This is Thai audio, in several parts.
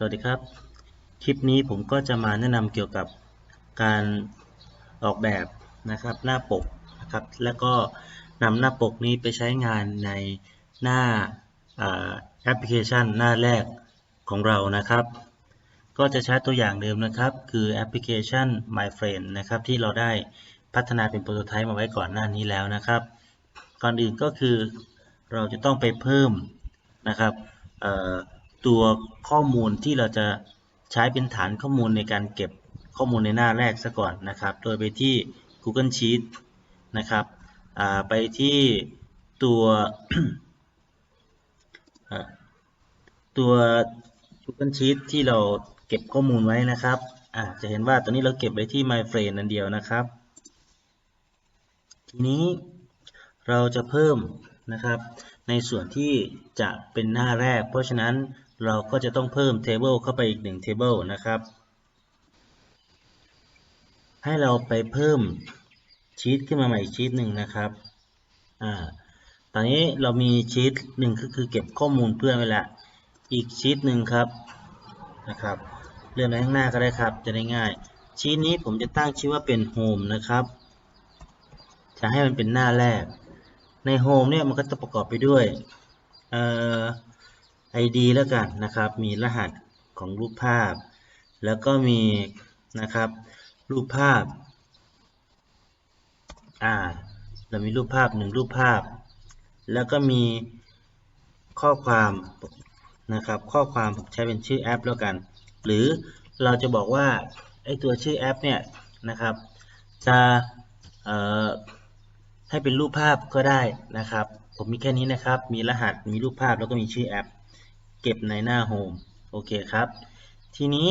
สวัสดีครับ คลิปนี้ผมก็จะมาแนะนำเกี่ยวกับการออกแบบนะครับหน้าปกนะครับ แล้วก็นำหน้าปกนี้ไปใช้งานในหน้าแอปพลิเคชันหน้าแรกของเรานะครับ ก็จะใช้ตัวอย่างเดิมนะครับ คือแอปพลิเคชัน My Friend นะครับที่เราได้พัฒนาเป็นโปรโตไทป์มาไว้ก่อนหน้านี้แล้วนะครับ ก่อนอื่นก็คือเราจะต้องไปเพิ่มนะครับ ตัวข้อมูลที่เราจะใช้เป็นฐานข้อมูลในการเก็บข้อมูลในหน้าแรกซะก่อนนะครับ โดยไปที่ Google Sheet นะครับไปที่ตัวตัว Google Sheet ที่เราเก็บข้อมูลไว้นะครับจะเห็นว่าตอนนี้เราเก็บไว้ที่ My Frame นั่นเดียวนะครับ ทีนี้เราจะเพิ่มนะครับในส่วนที่จะเป็นหน้าแรก เพราะฉะนั้น เราก็จะต้องเพิ่ม table เข้าไปอีกหนึ่ง table นะครับ ให้เราไปเพิ่มชีตขึ้นมาใหม่ชีตหนึ่งนะครับอ่าตอนนี้เรามีชีตหนึ่งคือคือเก็บข้อมูลเพื่อนไว้ละอีกชีตหนึ่งครับนะครับเลื่อนไปข้างหน้าก็ได้ครับ จะได้ง่าย ชีตนี้ผมจะตั้งชื่อว่าเป็น home นะครับ จะให้มันเป็นหน้าแรก ใน home เนี่ยมันก็จะประกอบไปด้วยเอ่อ ID แล้วกันนะครับ มีรหัสของรูปภาพ แล้วก็มีนะครับรูปภาพ อ่า เรามีรูปภาพหนึ่งรูปภาพ แล้วก็มีข้อความนะครับ ข้อความผมใช้เป็นชื่อแอปแล้วกัน หรือเราจะบอกว่าไอตัวชื่อแอปเนี่ยนะครับ จะให้เป็นรูปภาพก็ได้นะครับ ผมมีแค่นี้นะครับ มีรหัส มีรูปภาพแล้วก็มีชื่อแอป เก็บในหน้า Home โอเคครับ ทีนี้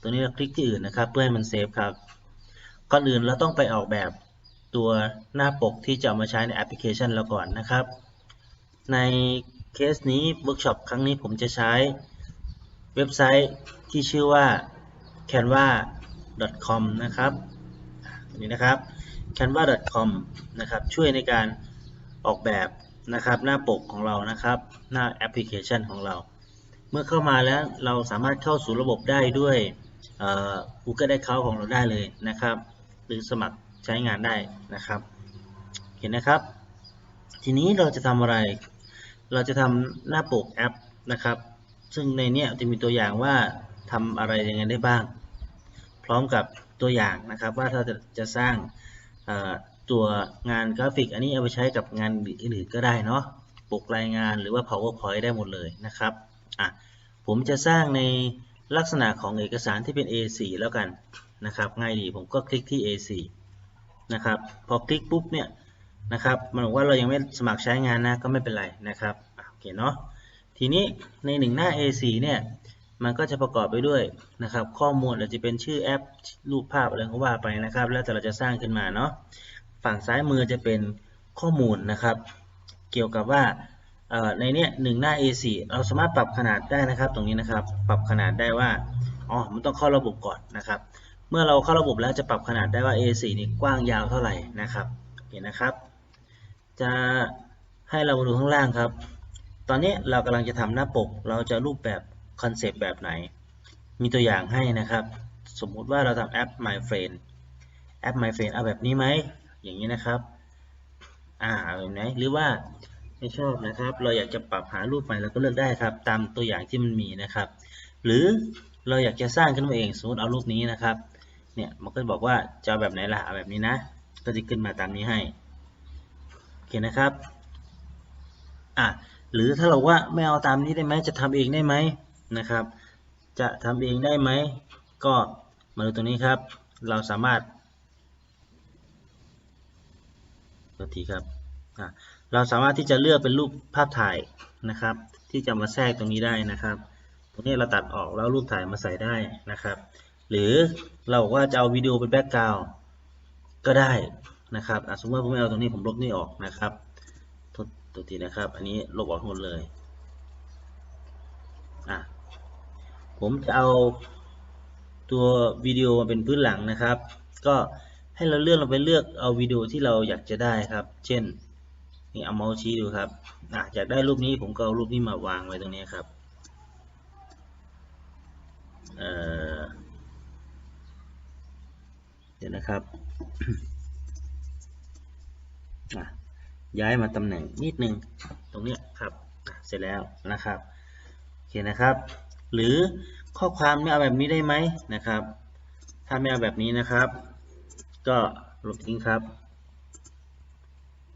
ตัวนี้เราคลิกที่อื่นนะครับ เพื่อให้มันเซฟครับก่อนอื่นเราต้องไปออกแบบตัวหน้าปกที่จะามาใช้ในแอปพลิเคชันเราก่อนนะครับ ในเคสนี้เวิร์กช็อปครั้งนี้ผมจะใช้เว็บไซต์ที่ชื่อว่า canva.com นะครับนี่นะครับ canva.com นะครับช่วยในการออกแบบนะครับหน้าปกของเรานะครับ หน้าแอปพลิเคชันของเรา เมื่อเข้ามาแล้วเราสามารถเข้าสู่ระบบได้ด้วย Google Account ของเราได้เลยนะครับ หรือสมัครใช้งานได้นะครับ เห็นนะครับ ทีนี้เราจะทำอะไร เราจะทำหน้าปกแอปนะครับ ซึ่งในนี้จะมีตัวอย่างว่าทำอะไรยังไงได้บ้าง พร้อมกับตัวอย่างนะครับว่าถ้าจะจะสร้างตัวงานกราฟิก อันนี้เอาไปใช้กับงานอื่นๆก็ได้เนาะปกรายงานหรือว่า powerpoint ได้หมดเลยนะครับ อะผมจะสร้างในลักษณะของเอกสารที่เป็น A4 แล้วกันนะครับ ง่ายดีผมก็คลิกที่ A4 นะครับพอคลิกปุ๊บเนี่ยนะครับมันบอกว่าเรายังไม่สมัครใช้งานนะก็ไม่เป็นไรนะครับโอเคเนาะทีนี้ในหนึ่งหน้า A4 เนี่ยมันก็จะประกอบไปด้วยนะครับ ข้อมูลอาจจะเป็นชื่อแอปรูปภาพอะไรก็ว่าไปนะครับ แล้วแต่เราจะสร้างขึ้นมาเนาะฝั่งซ้ายมือจะเป็นข้อมูลนะครับ เกี่ยวกับว่า ในเนี้ยหนึ่งหน้า A4 เราสามารถปรับขนาดได้นะครับ ตรงนี้นะครับ ปรับขนาดได้ว่าอ๋อมันต้องเข้าระบบก่อนนะครับ เมื่อเราเข้าระบบแล้วจะปรับขนาดได้ว่า A4 นี่กว้างยาวเท่าไหร่นะครับเห็นนะครับ จะให้เรามาดูข้างล่างครับ ตอนนี้เรากำลังจะทำหน้าปก เราจะรูปแบบคอนเซปต์แบบไหน มีตัวอย่างให้นะครับ สมมุติว่าเราทำแอป My Friend แอป My Friend เอาแบบนี้ไหมอย่างนี้นะครับ อ่าแบบไหนหรือว่า ไม่ชอบนะครับ เราอยากจะปรับหารูปใหม่เราก็เลือกได้ครับ ตามตัวอย่างที่มันมีนะครับ หรือเราอยากจะสร้างขึ้นมาเองสมมติเอารูปนี้นะครับ เนี่ยมันก็บอกว่าจะแบบไหนล่ะแบบนี้นะ ก็จะขึ้นมาตามนี้ให้โอเคนะครับอะหรือถ้าเราว่าไม่เอาตามนี้ได้ไหมจะทำเองได้ไหมนะครับ จะทำเองได้ไหมก็มาดูตรงนี้ครับ เราสามารถตัวทีครับอะ เราสามารถที่จะเลือกเป็นรูปภาพถ่ายนะครับ ที่จะมาแทรกตรงนี้ได้นะครับ ตรงนี้เราตัดออกแล้วรูปถ่ายมาใส่ได้นะครับ หรือเราบอกว่าจะเอาวิดีโอเป็นแบ็กกราวด์ก็ได้นะครับสมมติว่าผมไม่เอาตรงนี้ผมลบนี่ออกนะครับตัวทีนะครับ อันนี้ลบออกหมดเลยอะผมจะเอาตัววิดีโอมาเป็นพื้นหลังนะครับ ก็ให้เราเลือกเราไปเลือกเอาวิดีโอที่เราอยากจะได้ครับ เช่น นี่เอาเมาส์ชี้ดูครับอยากได้รูปนี้ผมก็เอารูปนี้มาวางไว้ตรงนี้ครับเออเดี๋ยวนะครับย้ายมาตำแหน่งนิดนึงตรงนี้ครับเสร็จแล้วนะครับโอเคนะครับ หรือข้อความไม่เอาแบบนี้ได้ไหมนะครับ ถ้าไม่เอาแบบนี้นะครับ ก็ลบทิ้งครับ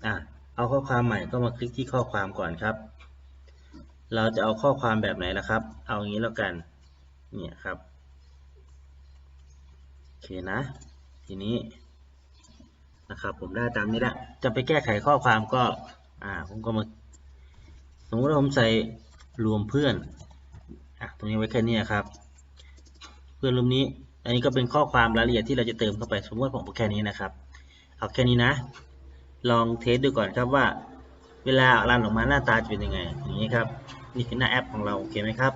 อะ เอาข้อความใหม่ก็มาคลิกที่ข้อความก่อนครับ เราจะเอาข้อความแบบไหนล่ะครับ เอาอย่างนี้แล้วกัน เนี่ยครับ โอเคนะ ทีนี้นะครับ ผมได้ตามนี้ละ จะไปแก้ไขข้อความก็ อ่า ผมก็มา สมมติว่าผมใส่รวมเพื่อนอะตรงนี้ไว้แค่นี้ครับ เพื่อนรูปนี้ อันนี้ก็เป็นข้อความรายละเอียดที่เราจะเติมเข้าไป สมมติว่าผมแค่นี้นะครับ เอาแค่นี้นะ ลองเทสดูก่อนครับว่า เวลารันออกมาหน้าตาจะเป็นยังไง อย่างนี้ครับ นี่คือหน้าแอปของเราโอเคไหมครับ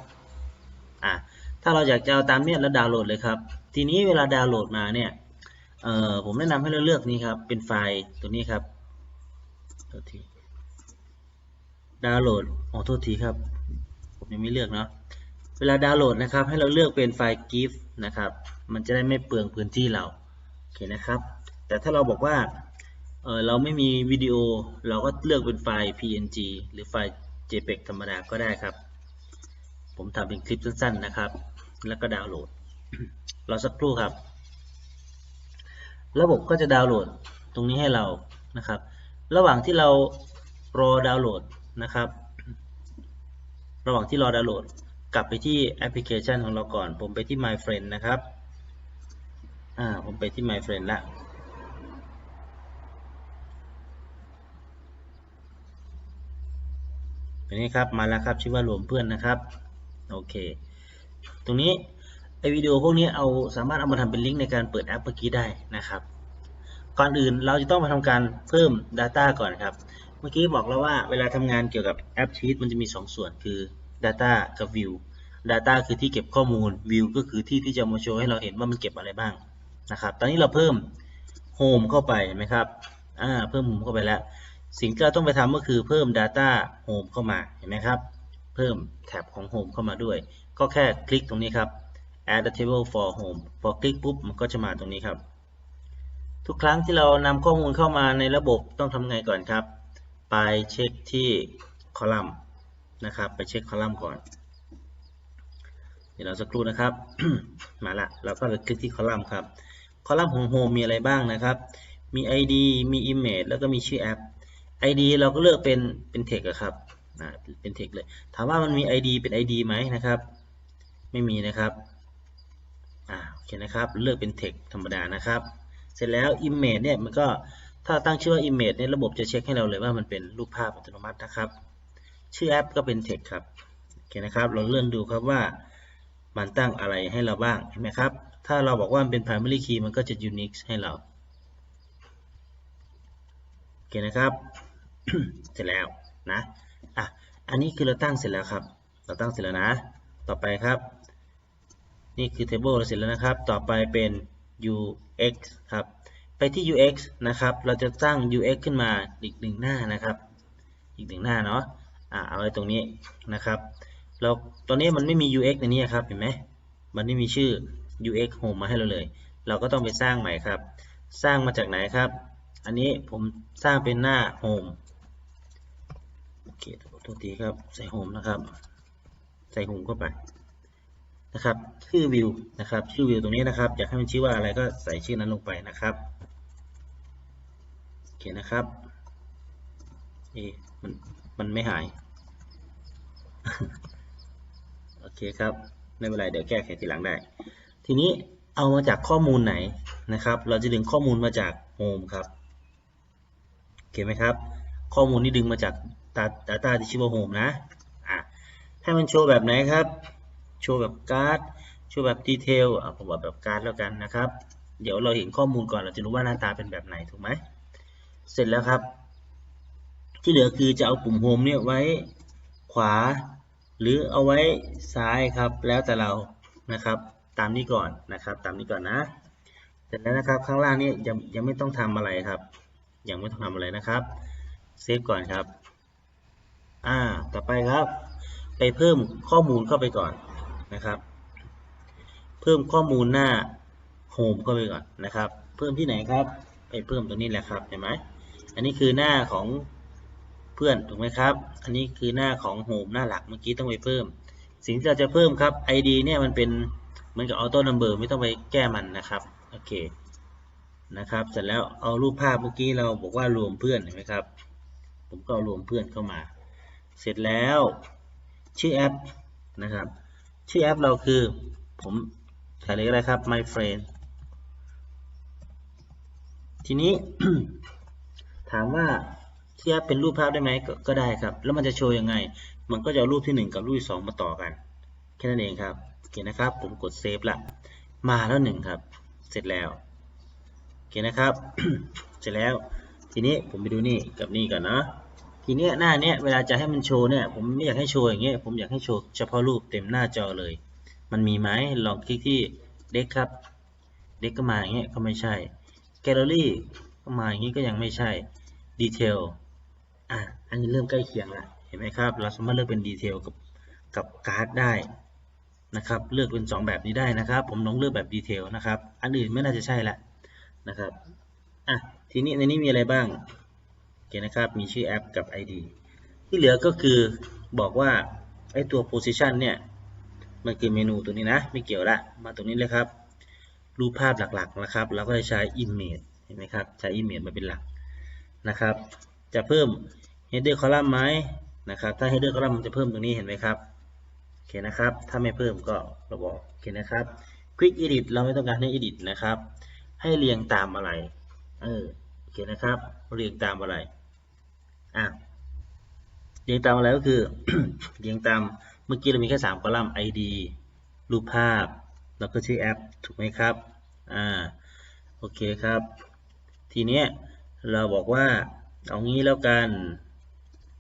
อะถ้าเราอยากจะเอาตามเนี้ยแล้วดาวน์โหลดเลยครับ ทีนี้เวลาดาวน์โหลดมาเนี่ยเอ่อผมแนะนำให้เราเลือกนี้ครับ เป็นไฟล์ตัวนี้ครับโทษทีดาวน์โหลดอ๋อโทษทีครับ ผมยังไม่เลือกเนาะเวลาดาวน์โหลดนะครับ ให้เราเลือกเป็นไฟล์ GIF นะครับ มันจะได้ไม่เปลืองพื้นที่เราโอเคนะครับ แต่ถ้าเราบอกว่า เออเราไม่มีวิดีโอเราก็เลือกเป็นไฟล์ PNG หรือไฟล์ JPEG ธรรมดาก็ได้ครับ ผมทำเป็นคลิปสั้นๆนะครับ แล้วก็ดาวน์โหลดรอสักครู่ครับ ระบบก็จะดาวน์โหลดตรงนี้ให้เรานะครับ ระหว่างที่เรารอดาวน์โหลดนะครับ ระหว่างที่รอดาวน์โหลด กลับไปที่แอปพลิเคชันของเราก่อน ผมไปที่ My Friend นะครับอ่าผมไปที่ My Friend ละ ตัวนี้ครับมาแล้วครับชื่อว่ารวมเพื่อนนะครับโอเค ตรงนี้ไอวิดีโอพวกนี้เอาสามารถเอามาทำเป็นลิงก์ในการเปิดแอปเมื่อกี้ได้นะครับ ก่อนอื่นเราจะต้องมาทำการเพิ่ม Data ก่อนครับ เมื่อกี้บอกแล้วว่าเวลาทำงานเกี่ยวกับแอปชีตมันจะมี2ส่วนคือ Data กับ View Data คือที่เก็บข้อมูล View ก็คือที่ที่จะมาโชว์ให้เราเห็นว่ามันเก็บอะไรบ้างนะครับ ตอนนี้เราเพิ่ม Home เข้าไปไหมครับอ่าเพิ่ม Home เข้าไปแล้ว สิ่งที่เราต้องไปทำก็คือเพิ่ม Data Home เข้ามาเห็นไหมครับ เพิ่มแท็บของ Home เข้ามาด้วย ก็แค่คลิกตรงนี้ครับ add a table for home พอคลิกปุ๊บมันก็จะมาตรงนี้ครับ ทุกครั้งที่เรานำข้อมูลเข้ามาในระบบต้องทำไงก่อนครับ ไปเช็คที่คอลัมน์นะครับ ไปเช็คคอลัมน์ก่อน เดี๋ยวเราสักครู่นะครับ มาละเราก็ไปคลิกที่คอลัมน์ครับ คอลัมน์ของ Home มีอะไรบ้างนะครับ มี ID มี Image แล้วก็มีชื่อแอป ID เราก็เลือกเป็นเป็น text ครับอ่าเป็น text เลย ถามว่ามันมี ID เป็น ID ไหมนะครับ ไม่มีนะครับอ่าโอเคนะครับ เลือกเป็น text ธรรมดานะครับ เสร็จแล้ว image เนี่ยมันก็ถ้าตั้งชื่อว่า image เนี่ยระบบจะเช็คให้เราเลยว่ามันเป็นรูปภาพอัตโนมัตินะครับ ชื่อแอปก็เป็น text ครับโอเคนะครับ เราเลื่อนดูครับว่ามันตั้งอะไรให้เราบ้างเห็นไหมครับ ถ้าเราบอกว่ามันเป็น primary key มันก็จะ unique ให้เรา โอเคนะครับ เสร็จแล้วนะอะอันนี้คือเราตั้งเสร็จแล้วครับ เราตั้งเสร็จแล้วนะ ต่อไปครับ นี่คือ table เราเสร็จแล้วนะครับ ต่อไปเป็น ux ครับ ไปที่ ux นะครับ เราจะสร้าง ux ขึ้นมาอีกหนึ่งหน้านะครับ อีกหนึ่งหน้าเนาะอ่าเอาไว้ตรงนี้นะครับเราตอนนี้มันไม่มี ux ในนี้ครับเห็นไหมมันไม่มีชื่อ ux home มาให้เราเลย เราก็ต้องไปสร้างใหม่ครับ สร้างมาจากไหนครับ อันนี้ผมสร้างเป็นหน้า home เคโทษทีครับ ใส่ home นะครับ ใส่ home เข้าไปนะครับชื่อวิวนะครับ ชื่อวิวตรงนี้นะครับอยากให้มันชื่อว่าอะไรก็ใส่ชื่อนั้นลงไปนะครับโอเคนะครับเอมันมันไม่หาย โอเคครับไม่เป็นไรเดี๋ยวแก้ไขทีหลังได้ ทีนี้เอามาจากข้อมูลไหนนะครับ เราจะดึงข้อมูลมาจากโฮมครับโอเคไหมครับ ข้อมูลที่ดึงมาจาก Data ที่ชื่อว่าโฮมนะอะให้มันโชว์แบบไหนครับ โชว์แบบการ์ด โชว์แบบดีเทลอะผมบอกแบบการ์ดแล้วกันนะครับ เดี๋ยวเราเห็นข้อมูลก่อนเราจะรู้ว่าหน้าตาเป็นแบบไหนถูกไหม เสร็จแล้วครับ ที่เหลือคือจะเอาปุ่มโฮมเนี่ยไว้ขวา หรือเอาไว้ซ้ายครับ แล้วแต่เรานะครับ ตามนี้ก่อนนะครับ ตามนี้ก่อนนะเสร็จแล้วนะครับข้างล่างนี่ยังยังไม่ต้องทำอะไรครับ ยังไม่ต้องทำอะไรนะครับเซฟก่อนครับ อ่า ต่อไปครับ ไปเพิ่มข้อมูลเข้าไปก่อนนะครับ เพิ่มข้อมูลหน้าโฮมเข้าไปก่อนนะครับ เพิ่มที่ไหนครับไปเพิ่มตรงนี้แหละครับเห็นไหมอันนี้คือหน้าของเพื่อนถูกไหมครับ อันนี้คือหน้าของโฮมหน้าหลักเมื่อกี้ต้องไปเพิ่ม สิ่งที่เราจะเพิ่มครับ ID เนี่ยมันเป็นเหมือนกับ auto number ไม่ต้องไปแก้มันนะครับโอเคนะครับเสร็จแล้วเอารูปภาพเมื่อกี้เราบอกว่ารวมเพื่อนเห็นไหมครับ ผมก็เอารวมเพื่อนเข้ามา เสร็จแล้ว ชื่อแอปนะครับ ชื่อแอปเราคือ ผมใส่เลยก็ได้ครับ my friend ทีนี้ถามว่าชื่อแอปเป็นรูปภาพได้ไหมกก็ได้ครับ แล้วมันจะโชว์ยังไง มันก็จะเอารูปที่ 1 กับรูปที่2มาต่อกัน แค่นั้นเองครับโอเคนะครับ ผมกดเซฟละมาแล้วหนึ่งครับ เสร็จแล้วโอเคนะครับ เสร็จแล้ว ทีนี้ผมไปดูนี่กับนี่ก่อนนะ ทีเนี้ยหน้าเนี้ยเวลาจะให้มันโชว์เนี่ยผมไม่อยากให้โชว์อย่างเงี้ยผมอยากให้โชว์เฉพาะรูปเต็มหน้าจอเลย มันมีไหมลองคลิกที่เด็กครับ เด็กก็มาอย่างเงี้ยก็ไม่ใช่แกลเลอรี่ก็มาอย่างงี้ก็ยังไม่ใช่ดีเทลอะอันนี้เริ่มใกล้เคียงละเห็นไหมครับ เราสามารถเลือกเป็นดีเทลกับกับการ์ดได้นะครับ เลือกเป็น 2 แบบนี้ได้นะครับ ผมลองเลือกแบบดีเทลนะครับ อันอื่นไม่น่าจะใช่ละนะครับ อะ ทีนี้ในนี้มีอะไรบ้าง นะครับ มีชื่อแอปกับ ID ที่เหลือก็คือบอกว่าไอตัว position เนี่ยมันคือเมนูตัวนี้นะ ไม่เกี่ยวละมาตรงนี้เลยครับ รูปภาพหลักๆนะครับ เราก็จะใช้ image เห็นไหมครับ ใช้ image มาเป็นหลักนะครับ จะเพิ่ม header column ไหมนะครับ ถ้า header column มันจะเพิ่มตรงนี้เห็นไหมครับโอเคนะครับ ถ้าไม่เพิ่มก็เราบอกโอเคนะครับ quick edit เราไม่ต้องการให้ edit นะครับ ให้เรียงตามอะไร เออโอเคนะครับ เรียงตามอะไร อะเรียงตามอะไรก็คือเรียงตามเมื่อกี้เรามีแค่ 3 คอลัมน์ ID รูปภาพ แล้วก็ชื่อแอป ถูกไหมครับ อ่า โอเคครับ ทีเนี้ยเราบอกว่า เอางี้แล้วกัน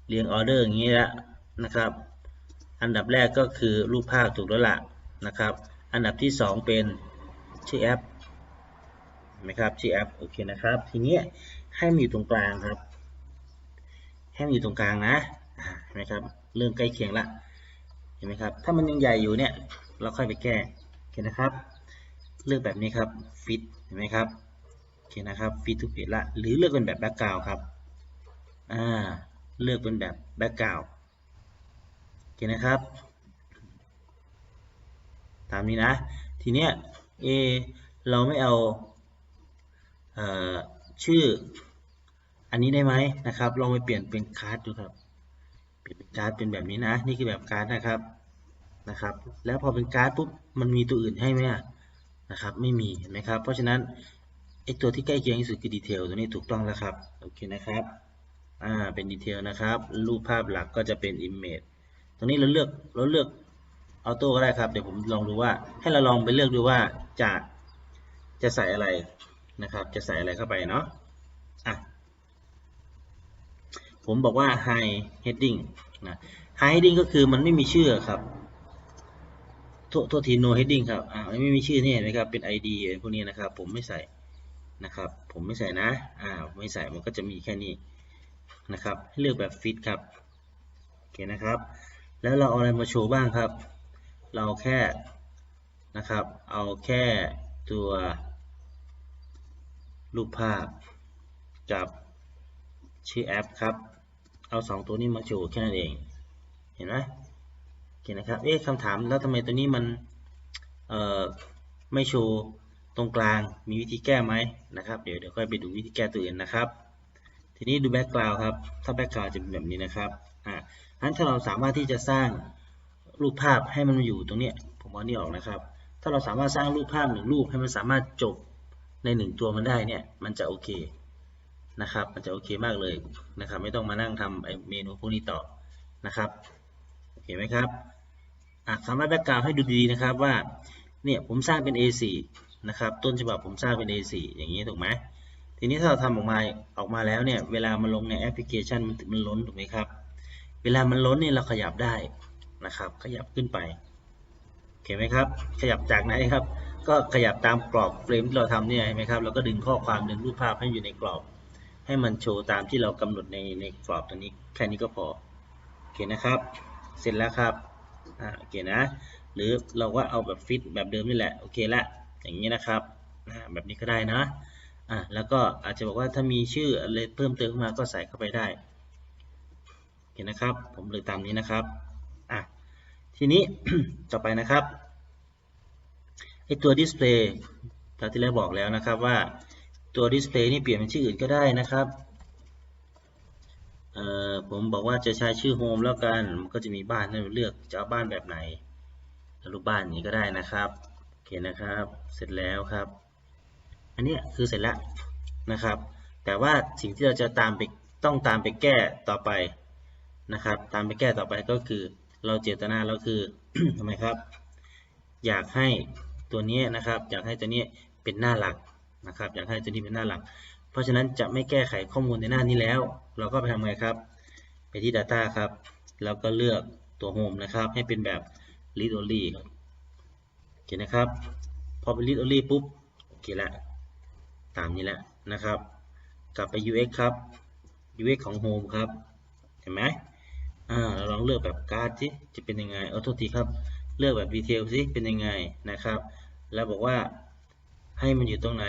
เรียงออเดอร์อย่างนี้ละนะครับ อันดับแรกก็คือรูปภาพถูกแล้วล่ะนะครับ อันดับที่ 2 เป็นชื่อแอปเห็นไหมครับชื่อแอป โอเคนะครับ ทีเนี้ยให้มันอยู่ตรงกลางครับ ให้มันอยู่ตรงกลางนะเห็นไหมครับเริ่มใกล้เคียงละเห็นไหมครับ ถ้ามันยังใหญ่อยู่เนี่ย เราค่อยไปแก้โอเคนะครับ เลือกแบบนี้ครับฟิตเห็นไหมครับโอเคนะครับฟิตทุกเพจละหรือเลือกเป็นแบบแบ็กกราวครับอ่าเลือกเป็นแบบแบ็กกราวโอเคนะครับ ตามนี้นะ ทีเนี้ย A เราไม่เอาเอ่อชื่อ อันนี้ได้ไหมนะครับ ลองไปเปลี่ยนเป็นคาร์ดดูครับ เปลี่ยนเป็นการ์ดเป็นแบบนี้นะ นี่คือแบบการ์ดนะครับ นะครับ แล้วพอเป็นการ์ดปุ๊บ มันมีตัวอื่นให้ไหมอะนะครับ ไม่มี เห็นไหมครับ เพราะฉะนั้นไอตัวที่ใกล้เคียงที่สุดคือดีเทลตัวนี้ถูกต้องแล้วครับ โอเคนะครับ อ่า เป็นดีเทลนะครับ รูปภาพหลักก็จะเป็น image ตรงนี้เราเลือก เราเลือกออโต้ก็ได้ครับ เดี๋ยวผมลองดูว่า ให้เราลองไปเลือกดูว่าจะ จะใส่อะไรนะครับ จะใส่อะไรเข้าไปเนาะ อะ ผมบอกว่า high heading นะ high heading ก็คือมันไม่มีชื่อครับโทษที no heading ครับอ่าไม่มีชื่อนี่เห็นไหมครับ เป็น ID พวกนี้นะครับ ผมไม่ใส่นะครับ ผมไม่ใส่นะ อ่า ไม่ใส่ มันก็จะมีแค่นี้นะครับให้เลือกแบบ fit ครับ โอเคนะครับ แล้วเราเอาอะไรมาโชว์บ้างครับ เราแค่นะครับ เอาแค่ตัวรูปภาพกับชื่อแอปครับ เอาสองตัวนี้มาโชว์แค่นั้นเอง เห็นไหมโอเคนะครับ เอ๊ะคำถามแล้วทำไมตัวนี้มันเอ่อไม่โชว์ตรงกลางมีวิธีแก้ไหมนะครับ เดี๋ยวเดี๋ยวค่อยไปดูวิธีแก้ตัวอื่นนะครับ ทีนี้ดูแบ็กกราวด์ครับ ถ้าแบ็กกราวด์จะเป็นแบบนี้นะครับ อ่างั้นถ้าเราสามารถที่จะสร้างรูปภาพให้มันมาอยู่ตรงเนี้ยผมเอานี่ออกนะครับ ถ้าเราสามารถสร้างรูปภาพหนึ่งรูปให้มันสามารถจบในหนึ่งตัวมันได้เนี่ย มันจะโอเค นะครับ มันจะโอเคมากเลยนะครับ ไม่ต้องมานั่งทำไอเมนูพวกนี้ต่อนะครับโอเคไหมครับอะคำว่าแบ็กกราวให้ดูดีๆนะครับว่าเนี่ยผมสร้างเป็น A4 นะครับต้นฉบับผมสร้างเป็น A4 อย่างนี้ถูกไหมทีนี้ถ้าเราทำออกมาออกมาแล้วเนี่ยเวลามันลงในแอปพลิเคชันมันมันล้นถูกไหมครับ เวลามันล้นเนี่ยเราขยับได้นะครับ ขยับขึ้นไปโอเคไหมครับขยับจากไหนครับ ก็ขยับตามกรอบเฟรมที่เราทำเนี่ยเห็นไหมครับเราก็ดึงข้อความดึงรูปภาพให้อยู่ในกรอบ ให้มันโชว์ตามที่เรากำหนดในในกรอบตัวนี้แค่นี้ก็พอโอเคนะครับ เสร็จแล้วครับอ่าโอเคนะ หรือเราก็เอาแบบฟิตแบบเดิมนี่แหละโอเคละอย่างนี้นะครับแบบนี้ก็ได้นะอ่าแล้วก็อาจจะบอกว่าถ้ามีชื่ออะไรเพิ่มเติมขึ้นมาก็ใส่เข้าไปได้โอเคนะครับ ผมเลยตามนี้นะครับอะทีนี้ ต่อไปนะครับไอตัว display คราวที่แล้วบอกแล้วนะครับว่า ตัว display นี่เปลี่ยนเป็นชื่ออื่นก็ได้นะครับผมบอกว่าจะใช้ชื่อ home แล้วกัน มันก็จะมีบ้านให้เราเลือกจะเอาบ้านแบบไหนรูปบ้านนี้ก็ได้นะครับ โอเคนะครับ เสร็จแล้วครับ อันนี้คือเสร็จแล้วนะครับ แต่ว่าสิ่งที่เราจะตามไปต้องตามไปแก้ต่อไปนะครับ ตามไปแก้ต่อไปก็คือ เราเจตนาเราคือทำไมครับ อยากให้ตัวนี้นะครับ อยากให้ตัวนี้เป็นหน้าหลัก นะครับอยากให้ตัวนี้เป็นหน้าหลัก เพราะฉะนั้นจะไม่แก้ไขข้อมูลในหน้านี้แล้ว เราก็ไปทำไงครับไปที่ Data ครับ แล้วก็เลือกตัว Home นะครับ ให้เป็นแบบ Read Only โอเคนะครับ พอเป็น Read Only ปุ๊บโอเคละตามนี้แหละนะครับ กลับไป UX ครับ UX ของ Home ครับเห็นไหมอ่าเราลองเลือกแบบการ์ดสิจะเป็นยังไงเอาโทษทีครับ เลือกแบบดีเทลสิเป็นยังไงนะครับ แล้วบอกว่า ให้มันอยู่ตรงไหน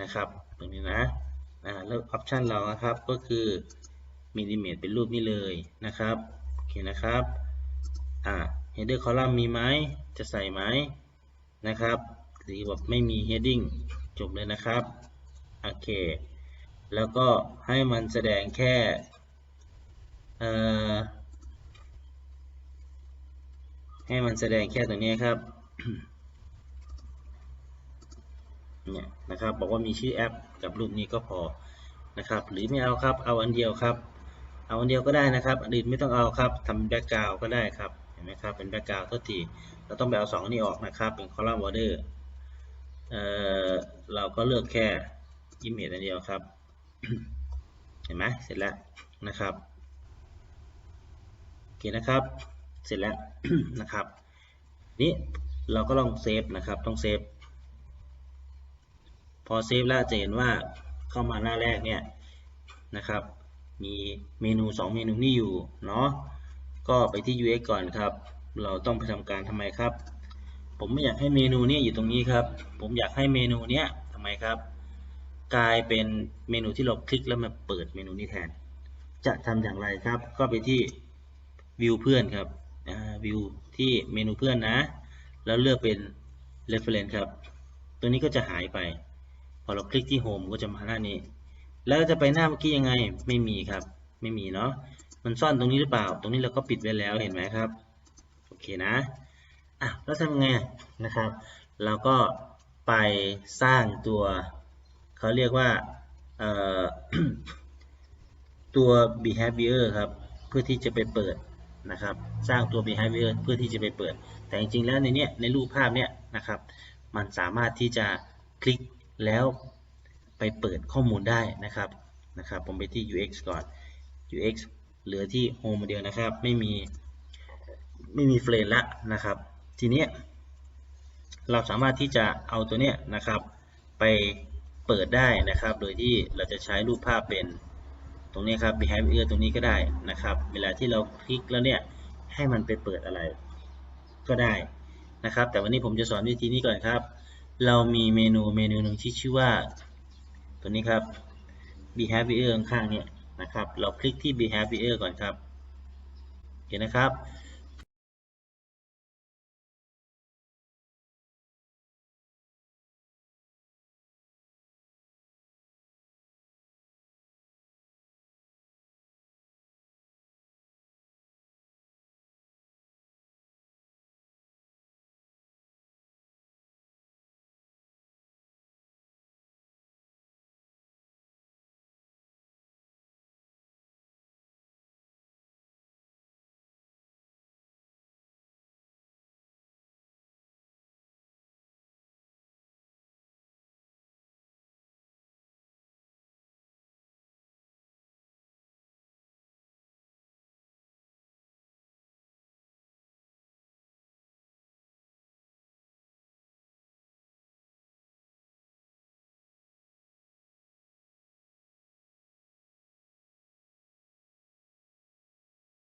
นะครับตรงนี้นะอ่าแล้วออปชันเรานะครับก็คือมินิเมตเป็นรูปนี้เลยนะครับโอเคนะครับอ่า header column มีไหมจะใส่ไหมนะครับหรือแบบไม่มี heading จบเลยนะครับโอเคแล้วก็ให้มันแสดงแค่เอ่อให้มันแสดงแค่ตรงนี้ครับ เนี่ยนะครับ บอกว่ามีชื่อแอปกับรูปนี้ก็พอนะครับ หรือไม่เอาครับ เอาอันเดียวครับ เอาอันเดียวก็ได้นะครับอันอื่นไม่ต้องเอาครับทำแบ็กกราวก็ได้ครับเห็นไหมครับเป็นแบ็กกราวตัวทีเราต้องไปเอาสองนี้ออกนะครับ เป็นคอลัมน์บอร์เดอร์เอ่อเราก็เลือกแค่ image อันเดียวครับ เห็นไหมเสร็จแล้วนะครับโอเคนะครับ เสร็จแล้วนะครับ นี่เราก็ลองเซฟนะครับ ต้องเซฟ พอเซฟแล้วจะเห็นว่าเข้ามาหน้าแรกเนี่ยนะครับ มีเมนู 2 เมนูนี่อยู่เนาะก็ไปที่ UX ก่อนครับ เราต้องไปทำการทำไมครับ ผมไม่อยากให้เมนูนี้อยู่ตรงนี้ครับ ผมอยากให้เมนูเนี้ยทำไมครับ กลายเป็นเมนูที่เราคลิกแล้วมาเปิดเมนูนี้แทน จะทำอย่างไรครับ ก็ไปที่วิวเพื่อนครับวิวที่เมนูเพื่อนนะ แล้วเลือกเป็น reference ครับ ตัวนี้ก็จะหายไป อเราคลิกที่ home ก็จะมาหน้านี้ แล้วจะไปหน้าเมื่อกี้ยังไง ไม่มีครับ ไม่มีเนาะ มันซ่อนตรงนี้หรือเปล่า ตรงนี้เราก็ปิดไว้แล้วเห็นไหมครับ โอเคนะ อะแล้วทำไงนะครับ เราก็ไปสร้างตัว เขาเรียกว่าตัว behavior ครับ เพื่อที่จะไปเปิดนะครับ สร้างตัว behavior เพื่อที่จะไปเปิด แต่จริงๆแล้วในเนี้ยในรูปภาพเนี้ยนะครับ มันสามารถที่จะคลิก แล้วไปเปิดข้อมูลได้นะครับนะครับผมไปที่ UX ก่อน UX เหลือที่ Home เดียวนะครับ ไม่มีไม่มีเฟรนละนะครับ ทีนี้เราสามารถที่จะเอาตัวเนี้ยนะครับ ไปเปิดได้นะครับ โดยที่เราจะใช้รูปภาพเป็นตรงนี้ครับ behavior ตรงนี้ก็ได้นะครับ เวลาที่เราคลิกแล้วเนี่ยให้มันไปเปิดอะไรก็ได้นะครับ แต่วันนี้ผมจะสอนวิธีนี้ก่อนครับ เรามีเมนูเมนูหนึ่งที่ชื่อว่า ตัวนี้ครับ behavior ข้างๆเนี่ยนะครับ เราคลิกที่ behavior ก่อนครับเห็นนะครับ